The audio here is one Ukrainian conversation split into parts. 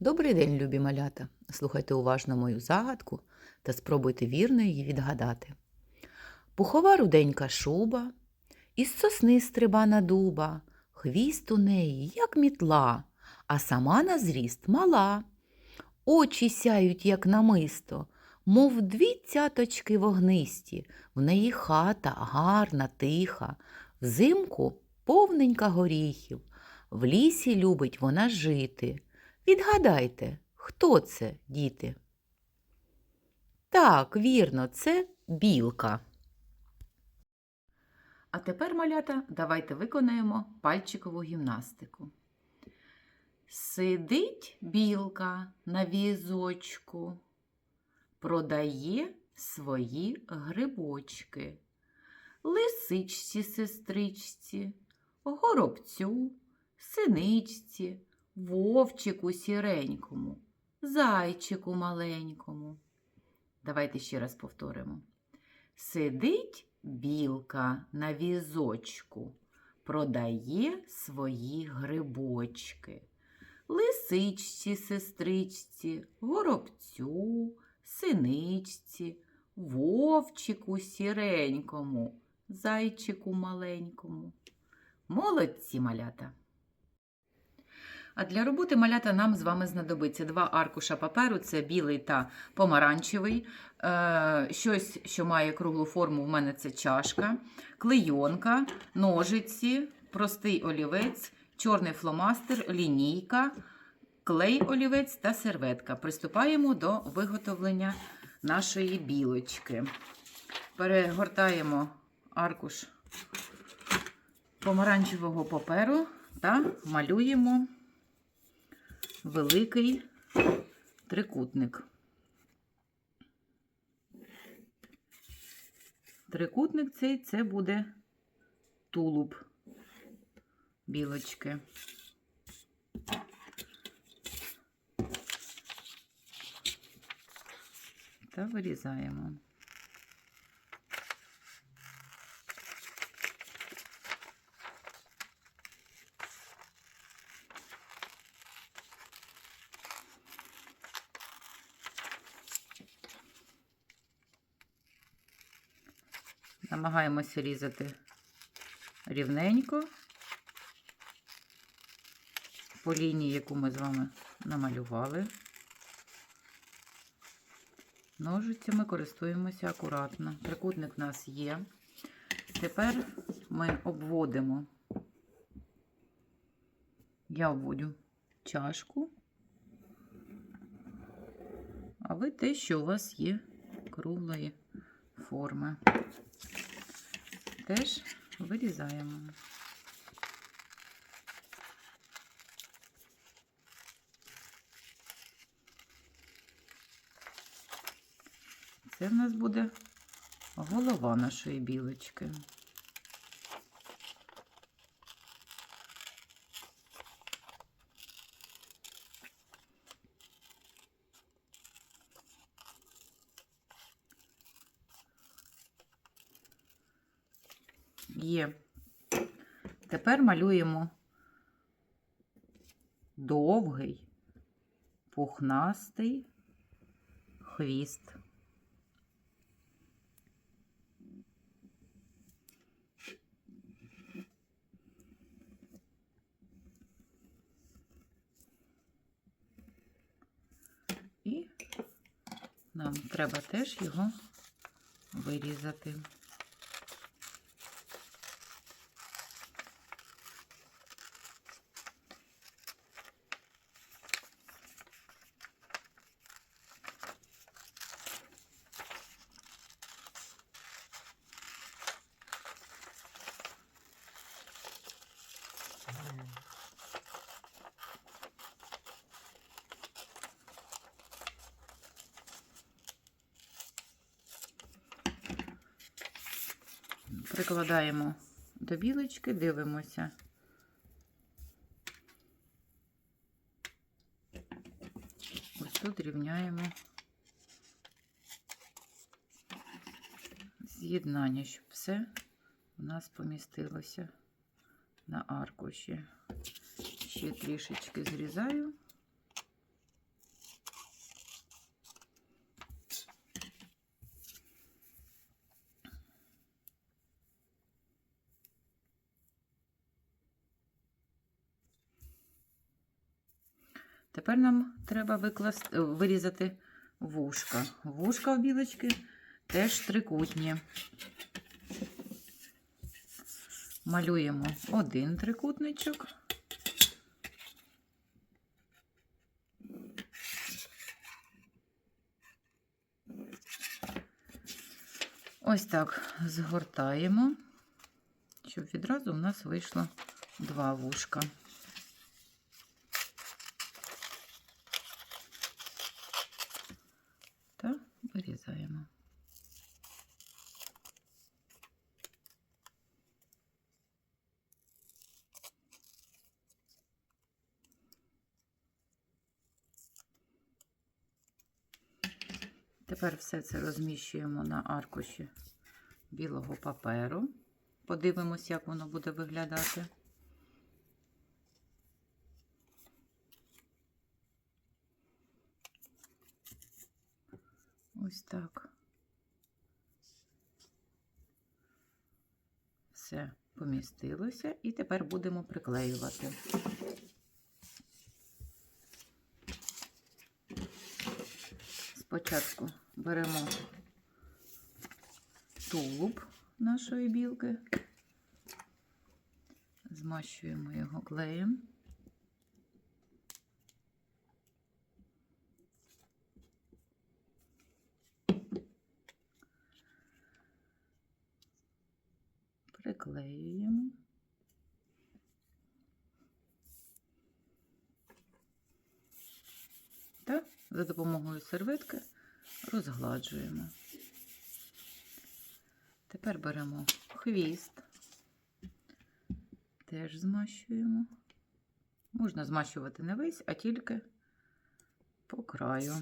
Добрий день, любі малята! Слухайте уважно мою загадку та спробуйте вірно її відгадати. Пухова руденька шуба, із сосни стрибана дуба, хвіст у неї, як мітла, а сама на зріст мала. Очі сяють, як намисто, мов дві цяточки вогнисті, в неї хата гарна, тиха, взимку повненька горіхів, в лісі любить вона жити. Відгадайте, хто це, діти? Так, вірно, це білка. А тепер, малята, давайте виконаємо пальчикову гімнастику. Сидить білка на візочку, продає свої грибочки, лисичці сестричці, горобцю, синичці, вовчику сіренькому, зайчику маленькому. Давайте ще раз повторимо. Сидить білка на візочку, продає свої грибочки. Лисичці, сестричці, горобцю, синичці, вовчику сіренькому, зайчику маленькому. Молодці малята! А для роботи малята нам з вами знадобиться два аркуша паперу це білий та помаранчевий. Е, щось, що має круглу форму, в мене це чашка, клейонка, ножиці, простий олівець, чорний фломастер, лінійка, клей олівець та серветка. Приступаємо до виготовлення нашої білочки. Перегортаємо аркуш помаранчевого паперу та малюємо великий трикутник. Трикутник цей це буде тулуб білочки. Та вирізаємо. Намагаємося різати рівненько по лінії, яку ми з вами намалювали. Ножицями користуємося акуратно. Трикутник у нас є. Тепер ми обводимо. Я обводю чашку, а ви те, що у вас є круглої форми. Теж вирізаємо. Це в нас буде голова нашої білочки. Є. Тепер малюємо довгий, пухнастий хвіст. І нам треба теж його вирізати. Прикладаємо до білочки, дивимося. Ось тут рівняємо з'єднання, щоб все у нас помістилося на аркуші. Ще трішечки зрізаю. Тепер нам треба викласти, е, вирізати вушка. Вушка у білочки теж трикутні. Малюємо один трикутничок. Ось так згортаємо, щоб відразу у нас вийшло два вушка. Та вирізаємо. Тепер все це розміщуємо на аркуші білого паперу. Подивимось, як воно буде виглядати. Ось так. Все помістилося, і тепер будемо приклеювати. Спочатку беремо тулуб нашої білки, змащуємо його клеєм. Приклеюємо. Та за допомогою серветки розгладжуємо. Тепер беремо хвіст, теж змащуємо. Можна змащувати не весь, а тільки по краю.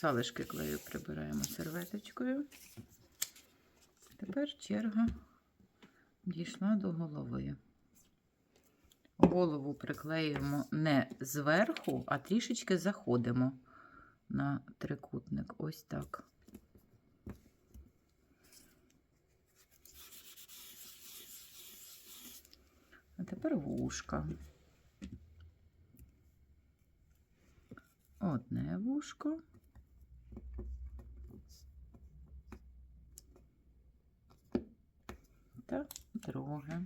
Залишки клею прибираємо серветочкою. Тепер черга дійшла до голови. Голову приклеюємо не зверху, а трішечки заходимо на трикутник. Ось так. А тепер вушка. Одне вушко. Та друге.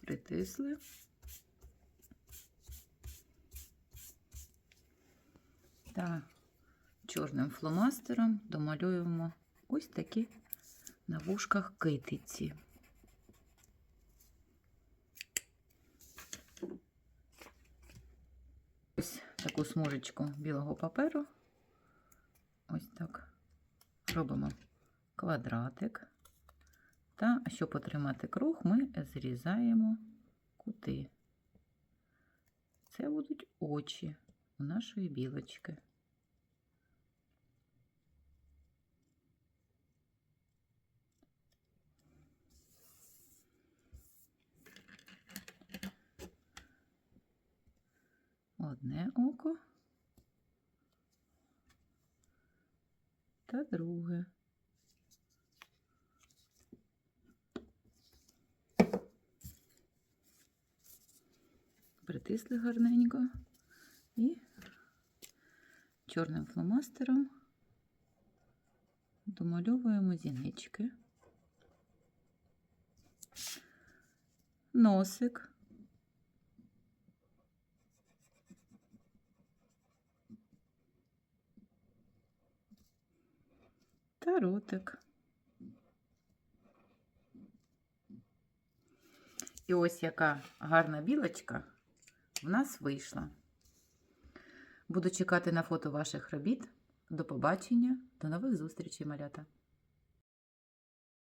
Притисли. Та чорним фломастером домалюємо ось такі на вушках китиці. Ось таку смужечку білого паперу. Ось так. Робимо квадратик. Та, щоб отримати круг, ми зрізаємо кути. Це будуть очі у нашої білочки. Одне око та друге. Притисли гарненько і чорним фломастером домальовуємо зінички, носик. Та ротик. І ось яка гарна білочка в нас вийшла. Буду чекати на фото ваших робіт. До побачення, до нових зустрічей, малята!